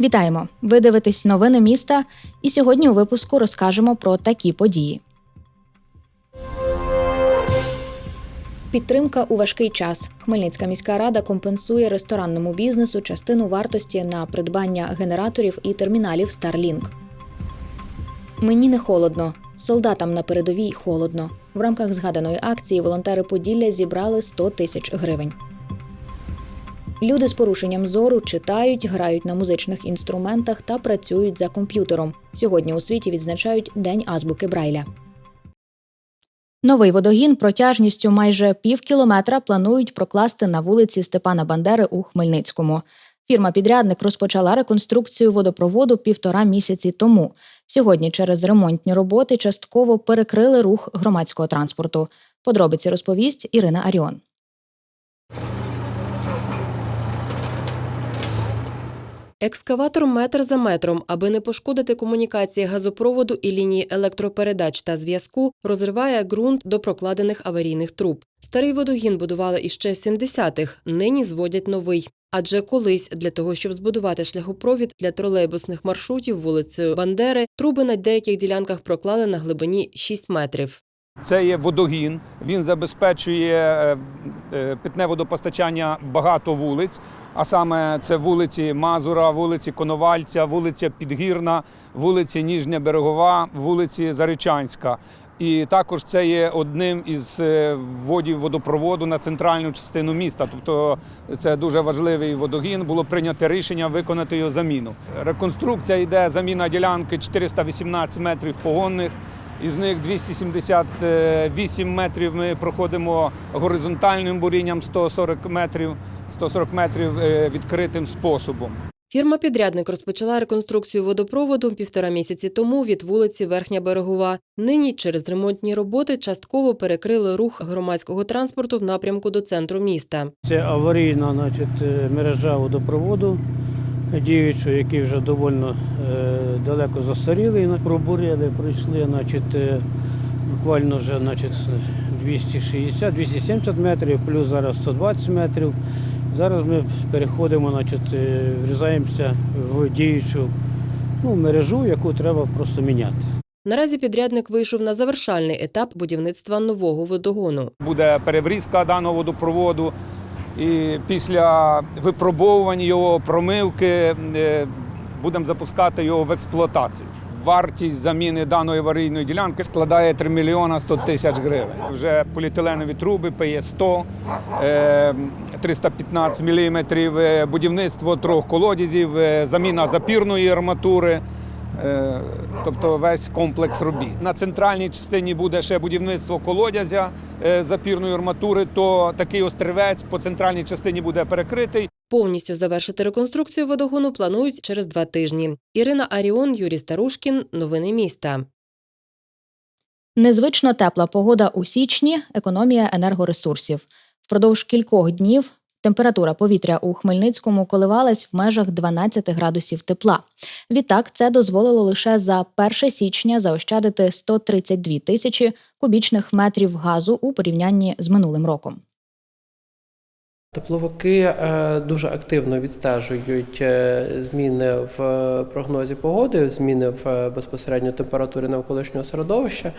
Вітаємо! Ви дивитесь новини міста, і сьогодні у випуску розкажемо про такі події. Підтримка у важкий час. Хмельницька міська рада компенсує ресторанному бізнесу частину вартості на придбання генераторів і терміналів Starlink. Мені не холодно. Солдатам на передовій холодно. В рамках згаданої акції волонтери Поділля зібрали 100 тисяч гривень. Люди з порушенням зору читають, грають на музичних інструментах та працюють за комп'ютером. Сьогодні у світі відзначають День азбуки Брайля. Новий водогін протяжністю майже пів кілометра планують прокласти на вулиці Степана Бандери у Хмельницькому. Фірма-підрядник розпочала реконструкцію водопроводу півтора місяці тому. Сьогодні через ремонтні роботи частково перекрили рух громадського транспорту. Подробиці розповість Ірина Аріон. Екскаватор метр за метром, аби не пошкодити комунікації газопроводу і лінії електропередач та зв'язку, розриває ґрунт до прокладених аварійних труб. Старий водогін будували іще в 70-х, нині зводять новий. Адже колись для того, щоб збудувати шляхопровід для тролейбусних маршрутів вулицею Бандери, труби на деяких ділянках проклали на глибині 6 метрів. Це є водогін. Він забезпечує е, е, питне водопостачання багато вулиць, а саме це вулиці Мазура, вулиці Коновальця, вулиця Підгірна, вулиці Ніжня Берегова, вулиці Заричанська. І також це є одним із е, вводів водопроводу на центральну частину міста. Тобто це дуже важливий водогін. Було прийнято рішення виконати його заміну. Реконструкція йде заміна ділянки 418 метрів погонних. Із них 278 метрів ми проходимо горизонтальним бурінням 140 метрів, 140 метрів е, відкритим способом. Фірма-підрядник розпочала реконструкцію водопроводу півтора місяці тому від вулиці Верхня Берегова. Нині через ремонтні роботи частково перекрили рух громадського транспорту в напрямку до центру міста. Це аварійна значить, е, мережа водопроводу діючого, який вже доволі е, далеко застарілий. на- Пробурили, пройшли значить, е, буквально вже значить, 260-270 метрів, плюс зараз 120 метрів. Зараз ми переходимо, значить, е, врізаємося в діючу ну, мережу, яку треба просто міняти. Наразі підрядник вийшов на завершальний етап будівництва нового водогону. Буде переврізка даного водопроводу. І після випробовування його промивки е, будемо запускати його в експлуатацію. Вартість заміни даної аварійної ділянки складає 3 мільйона 100 тисяч гривень. Вже поліетиленові труби ПЄ-100, е, 315 міліметрів, е, будівництво трьох колодязів, е, заміна запірної арматури. Е, Тобто весь комплекс робіт. На центральній частині буде ще будівництво колодязя е, запірної арматури, то такий острівець по центральній частині буде перекритий. Повністю завершити реконструкцію водогону планують через два тижні. Ірина Аріон, Юрій Старушкін. Новини міста. Незвично тепла погода у січні, економія енергоресурсів. Впродовж кількох днів температура повітря у Хмельницькому коливалась в межах 12 градусів тепла. Відтак, це дозволило лише за 1 січня заощадити 132 тисячі кубічних метрів газу у порівнянні з минулим роком. Тепловики е, дуже активно відстежують е, зміни в е, прогнозі погоди, зміни в безпосередньо температурі навколишнього середовища,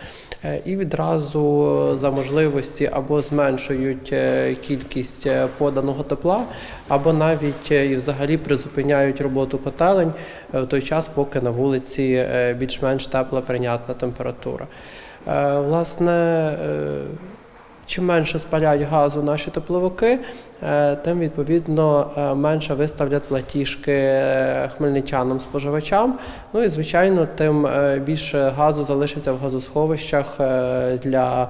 і відразу за можливості або зменшують кількість поданого тепла, або навіть і взагалі призупиняють роботу котелень в той час, поки на вулиці більш-менш тепла прийнятна температура. Власне, Чим менше спалять газу наші тепловики, е, тим відповідно е, менше виставлять платіжки е, хмельничанам споживачам. Ну і звичайно, тим більше газу залишиться в газосховищах для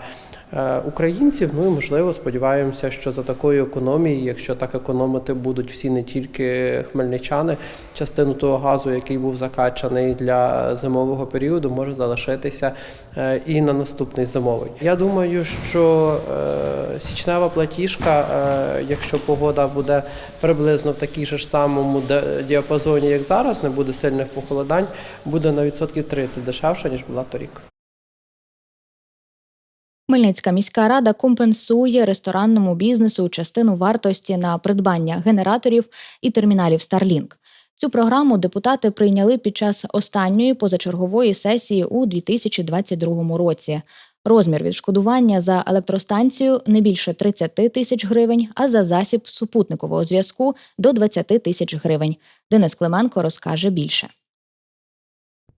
українців. Ну і можливо сподіваємося, що за такою економією, якщо так економити будуть всі не тільки хмельничани, частину того газу, який був закачаний для зимового періоду, може залишитися е, і на наступний зимовий. Я думаю, що е, січнева платіжка, е, якщо погода буде приблизно в такій ж самому діапазоні, як зараз, не буде сильних похолодань, буде на відсотків 30 дешевше, ніж була торік. Хмельницька міська рада компенсує ресторанному бізнесу частину вартості на придбання генераторів і терміналів Starlink. Цю програму депутати прийняли під час останньої позачергової сесії у 2022 році. Розмір відшкодування за електростанцію не більше 30 тисяч гривень, а за засіб супутникового зв'язку до 20 тисяч гривень. Денис Клименко розкаже більше.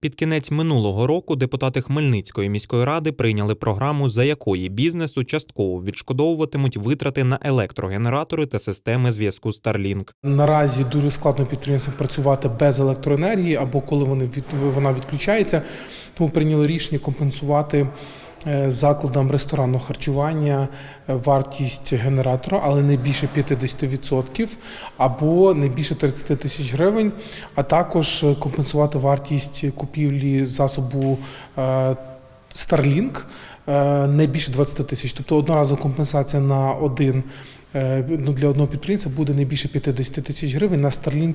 Під кінець минулого року депутати Хмельницької міської ради прийняли програму, за якої бізнесу частково відшкодовуватимуть витрати на електрогенератори та системи зв'язку Starlink. Наразі дуже складно підприємствам працювати без електроенергії або коли вони від, вона відключається. Тому прийняли рішення компенсувати закладам ресторанного харчування е, вартість генератора, але не більше 50% або не більше 30 тисяч гривень, а також е, компенсувати вартість купівлі засобу е, Starlink е, не більше 20 тисяч. Тобто одноразова компенсація на один е, ну, для одного підприємця буде не більше 50 тисяч гривень на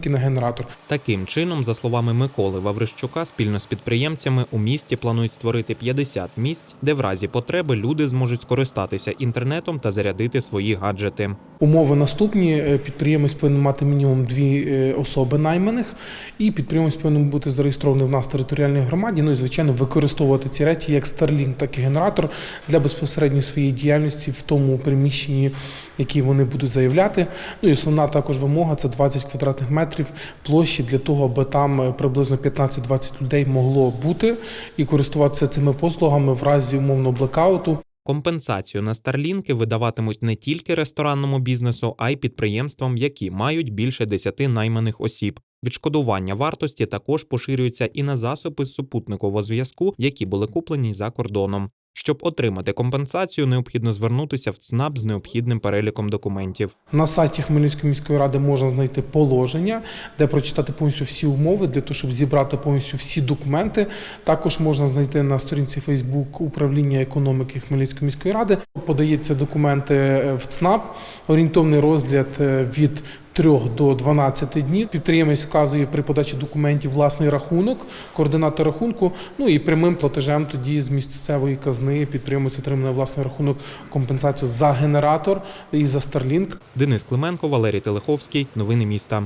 і на генератор. Таким чином, за словами Миколи Ваврищука, спільно з підприємцями у місті планують створити 50 місць, де в разі потреби люди зможуть скористатися інтернетом та зарядити свої гаджети. Умови наступні: Е, підприємець повинен мати мінімум дві е, особи найманих, і підприємець повинен бути зареєстрований в нас в територіальній громаді. Ну і звичайно використовувати ці речі як Starlink, так і генератор для безпосередньої своєї діяльності в тому приміщенні, які вони будуть заявляти. Ну і основна також вимога це 20 квадратних метрів площі для того, аби там е, приблизно 15-20 людей могло бути і користуватися цими послугами в разі умовного блекауту. Компенсацію на старлінки видаватимуть не тільки ресторанному бізнесу, а й підприємствам, які мають більше 10 найманих осіб. Відшкодування вартості також поширюється і на засоби супутникового зв'язку, які були куплені за кордоном. Щоб отримати компенсацію, необхідно звернутися в ЦНАП з необхідним переліком документів. На сайті Хмельницької міської ради можна знайти положення, де прочитати повністю всі умови для того, щоб зібрати повністю всі документи. Також можна знайти на сторінці Facebook управління економіки Хмельницької міської ради. Подається документи е, в ЦНАП, орієнтовний розгляд е, від 3 до 12 днів. Підприємець вказує при подачі документів власний рахунок, координати рахунку. Ну і прямим платежем тоді з місцевої казни підприємець отримує на власний рахунок компенсацію за генератор і за Starlink. Денис Клименко, Валерій Телеховський. Новини міста.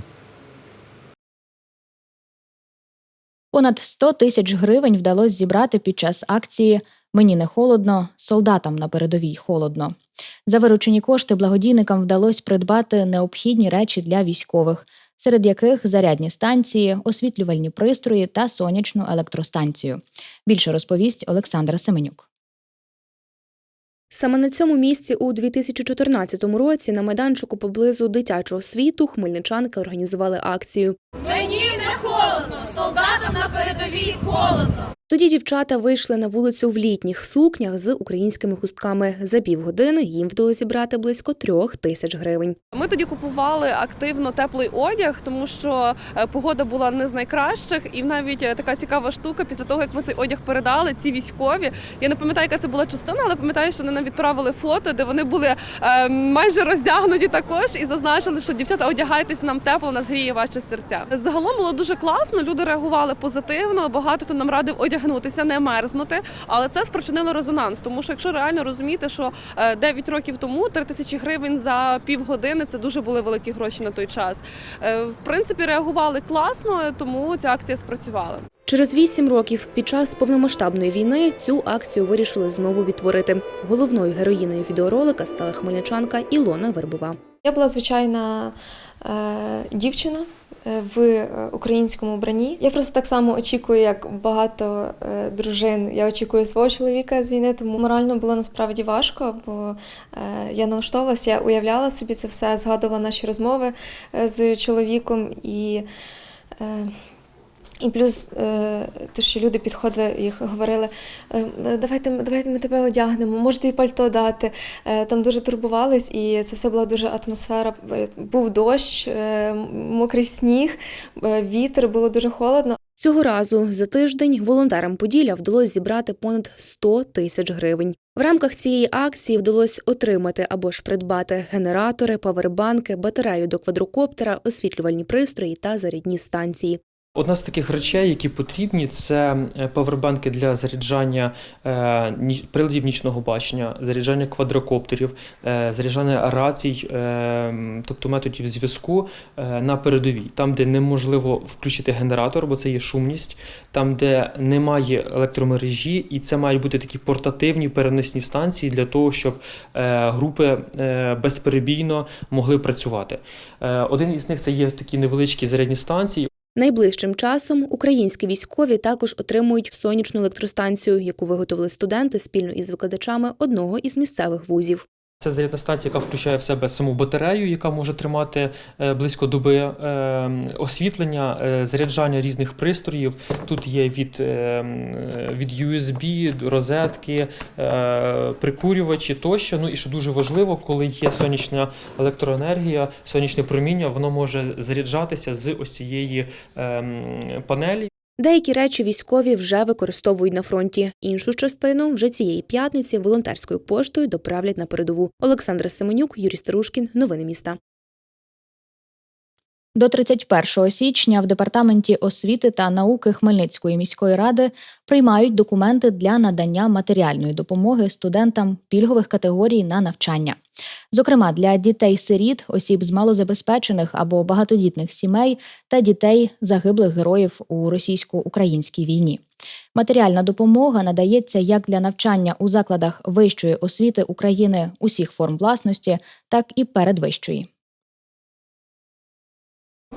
Понад 100 тисяч гривень вдалося зібрати під час акції Мені не холодно, солдатам на передовій холодно. За виручені кошти благодійникам вдалося придбати необхідні речі для військових, серед яких зарядні станції, освітлювальні пристрої та сонячну електростанцію. Більше розповість Олександра Семенюк. Саме на цьому місці у 2014 році на майданчику поблизу дитячого світу хмельничанки організували акцію. Мені не холодно, солдатам на передовій холодно. Тоді дівчата вийшли на вулицю в літніх сукнях з українськими хустками. За півгодини їм вдалося зібрати близько трьох тисяч гривень. Ми тоді купували активно теплий одяг, тому що е, погода була не з найкращих, і навіть е, така цікава штука. Після того як ми цей одяг передали, ці військові. Я не пам'ятаю, яка це була частина, але пам'ятаю, що вони нам відправили фото, де вони були е, майже роздягнуті також і зазначили, що дівчата одягайтесь нам тепло, нас гріє ваші серця. Загалом було дуже класно. Люди реагували позитивно. Багато хто нам радив одягнутися, не мерзнути. Але це спричинило резонанс, тому що якщо реально розуміти, що е, 9 років тому 3 тисячі гривень за півгодини це дуже були великі гроші на той час. Е, В принципі, реагували класно, тому ця акція спрацювала. Через вісім років під час повномасштабної війни цю акцію вирішили знову відтворити. Головною героїною відеоролика стала хмельничанка Ілона Вербова. Я була звичайна е, дівчина е, в е, українському вбранні. Я просто так само очікую, як багато е, дружин. Я очікую свого чоловіка з війни, тому морально було насправді важко, бо е, я налаштовувалася, я уявляла собі це все, згадувала наші розмови е, з чоловіком і. І плюс е, те, що люди підходили і говорили, е, давайте, давайте ми тебе одягнемо, може тобі пальто дати. Е, Там дуже турбувались, і це все була дуже атмосфера. Був дощ, мокрий сніг, вітер, було дуже холодно. Цього разу за тиждень волонтерам Поділля вдалося зібрати понад 100 тисяч гривень. В рамках цієї акції вдалося отримати або ж придбати генератори, павербанки, батарею до квадрокоптера, освітлювальні пристрої та зарядні станції. Одна з таких речей, які потрібні, це е, павербанки для заряджання е, приладів нічного бачення, заряджання квадрокоптерів, е, заряджання рацій, тобто методів зв'язку на передовій, там, де неможливо включити генератор, бо це є шумність, там, де немає електромережі, і це мають бути такі портативні переносні станції для того, щоб групи безперебійно могли працювати. Один із них це є такі невеличкі зарядні станції. Найближчим часом українські військові також отримують сонячну електростанцію, яку виготовили студенти спільно із викладачами одного із місцевих вузів. Це зарядна станція, яка включає в себе саму батарею, яка може тримати е, близько доби е, освітлення, е, заряджання різних пристроїв. Тут є від, від USB, розетки, прикурювачі тощо. Ну і що дуже важливо, коли є сонячна електроенергія, сонячне проміння, воно може заряджатися з ось цієї панелі. Деякі речі військові вже використовують на фронті. Іншу частину вже цієї п'ятниці волонтерською поштою доправлять на передову. Олександра Семенюк, Юрій Старушкін. Новини міста. До 31 січня в департаменті освіти та науки Хмельницької міської ради приймають документи для надання матеріальної допомоги студентам пільгових категорій на навчання. Зокрема, для дітей-сиріт, осіб з малозабезпечених або багатодітних сімей та дітей загиблих героїв у російсько-українській війні. Матеріальна допомога надається як для навчання у закладах вищої освіти України усіх форм власності, так і передвищої.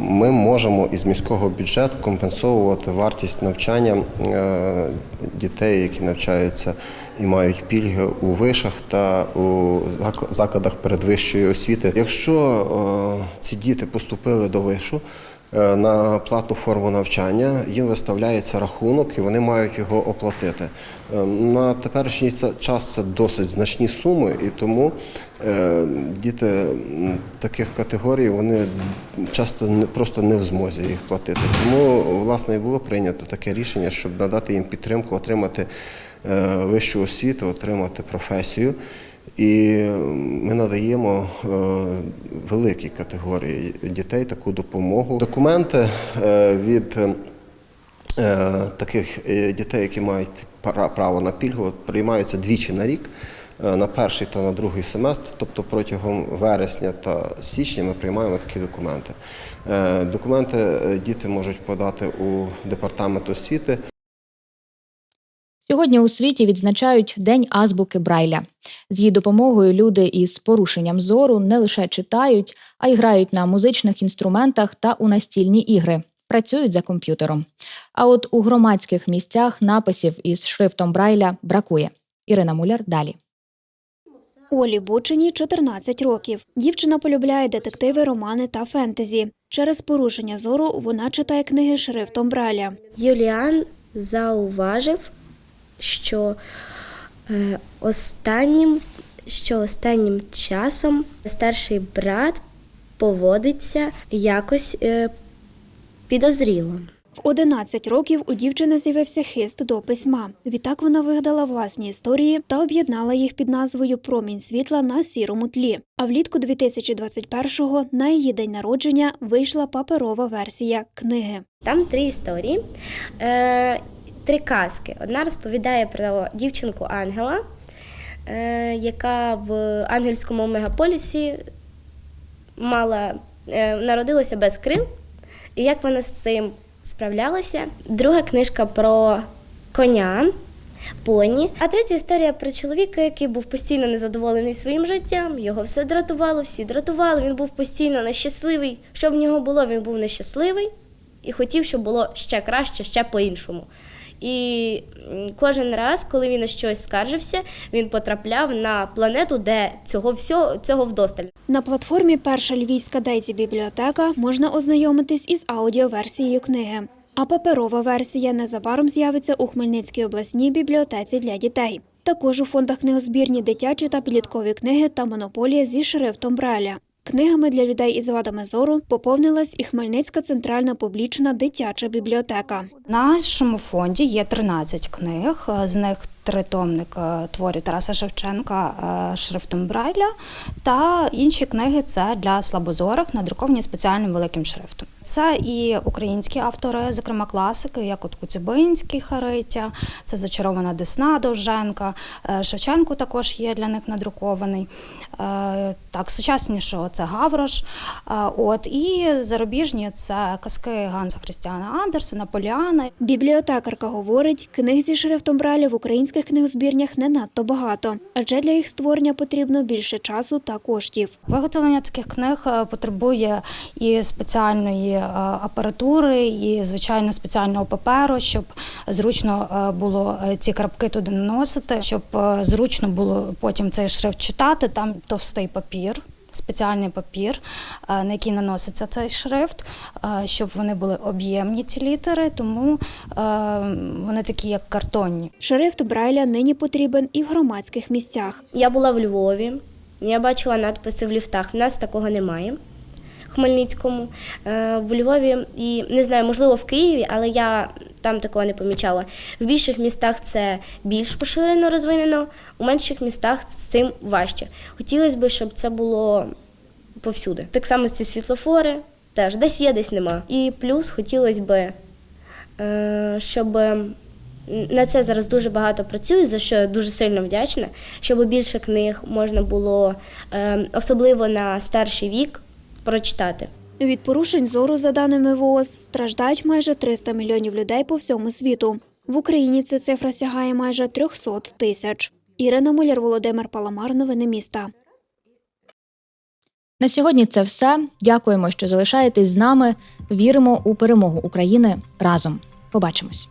Ми можемо із міського бюджету компенсовувати вартість навчання е, дітей, які навчаються і мають пільги у вишах та у зак- закладах передвищої освіти. Якщо е, ці діти поступили до вишу на платну форму навчання, їм виставляється рахунок і вони мають його оплатити. Е, На теперішній час це досить значні суми, і тому е, діти таких категорій вони часто просто не в змозі їх платити. Тому власне і було прийнято таке рішення, щоб надати їм підтримку, отримати е, вищу освіту, отримати професію. І ми надаємо е, великій категорії дітей таку допомогу. Документи е, від е, таких дітей, які мають право на пільгу, приймаються двічі на рік. На перший та на другий семестр, тобто протягом вересня та січня ми приймаємо такі документи. Документи діти можуть подати у департамент освіти. Сьогодні у світі відзначають День азбуки Брайля. З її допомогою люди із порушенням зору не лише читають, а й грають на музичних інструментах та у настільні ігри, працюють за комп'ютером. А от у громадських місцях написів із шрифтом Брайля бракує. Ірина Муляр далі. Олі Бучині 14 років. Дівчина полюбляє детективи, романи та фентезі. Через порушення зору вона читає книги шрифтом Браля. Юліан зауважив, що останнім, що останнім часом старший брат поводиться якось е, підозріло. В 11 років у дівчини з'явився хист до письма. Відтак вона вигадала власні історії та об'єднала їх під назвою Промінь світла на сірому тлі. А влітку 2021-го на її день народження вийшла паперова версія книги. Там три історії, е, три казки. Одна розповідає про дівчинку Ангела, е, яка в ангельському мегаполісі мала, е, народилася без крил, і як вона з цим справлялася. Друга книжка про коня. Поні. А третя історія про чоловіка, який був постійно незадоволений своїм життям. Його все дратувало, всі дратували. Він був постійно нещасливий. Що в нього було, він був нещасливий і хотів, щоб було ще краще, ще по-іншому. І кожен раз, коли він на щось скаржився, він потрапляв на планету, де цього всього цього вдосталь. На платформі Перша Львівська Дейзі бібліотека можна ознайомитись із аудіоверсією книги. А паперова версія незабаром з'явиться у Хмельницькій обласній бібліотеці для дітей. Також у фондах книгозбірні дитячі та підліткові книги та монополія зі шрифтом Браля. Книгами для людей із вадами зору поповнилась і Хмельницька центральна публічна дитяча бібліотека. В нашому фонді є 13 книг, з них тритомник творів Тараса Шевченка е, шрифтом Брайля, та інші книги це для слабозорих, надруковані спеціальним великим шрифтом. Це і українські автори, зокрема класики, як от Коцюбинський Харитя, це зачарована Десна Довженка. Е, Шевченко також є для них надрукований. Е, Так, сучаснішого це Гаврош. Е, От і зарубіжні це казки Ганса Христіана Андерсена, Поліана. Бібліотекарка говорить, книг зі шрифтом Браля в українських книгозбірнях не надто багато, адже для їх створення потрібно більше часу та коштів. Виготовлення таких книг е, потребує і спеціальної апаратури, і звичайно спеціального паперу, щоб зручно було ці крапки туди наносити, щоб зручно було потім цей шрифт читати. Там товстий папір. Спеціальний папір, е, на який наноситься цей шрифт, е, щоб вони були об'ємні ці літери, тому е, вони такі, як картонні. Шрифт Брайля нині потрібен і в громадських місцях. Я була в Львові, я бачила надписи в ліфтах. У нас такого немає. в Хмельницькому, в Львові і не знаю, можливо, в Києві, але я там такого не помічала. В більших містах це більш поширено розвинено, у менших містах з цим важче. Хотілося б, щоб це було повсюди. Так само ці світлофори теж десь є, десь нема. І плюс хотілося б, е, щоб на це зараз дуже багато працюють, за що я дуже сильно вдячна, щоб більше книг можна було, е, особливо на старший вік, прочитати. Від порушень зору, за даними ВООЗ, страждають майже 300 мільйонів людей по всьому світу. В Україні ця цифра сягає майже 300 тисяч. Ірина Муляр, Володимир Паламар. Новини міста. На сьогодні це все. Дякуємо, що залишаєтесь з нами. Віримо у перемогу України разом. Побачимось.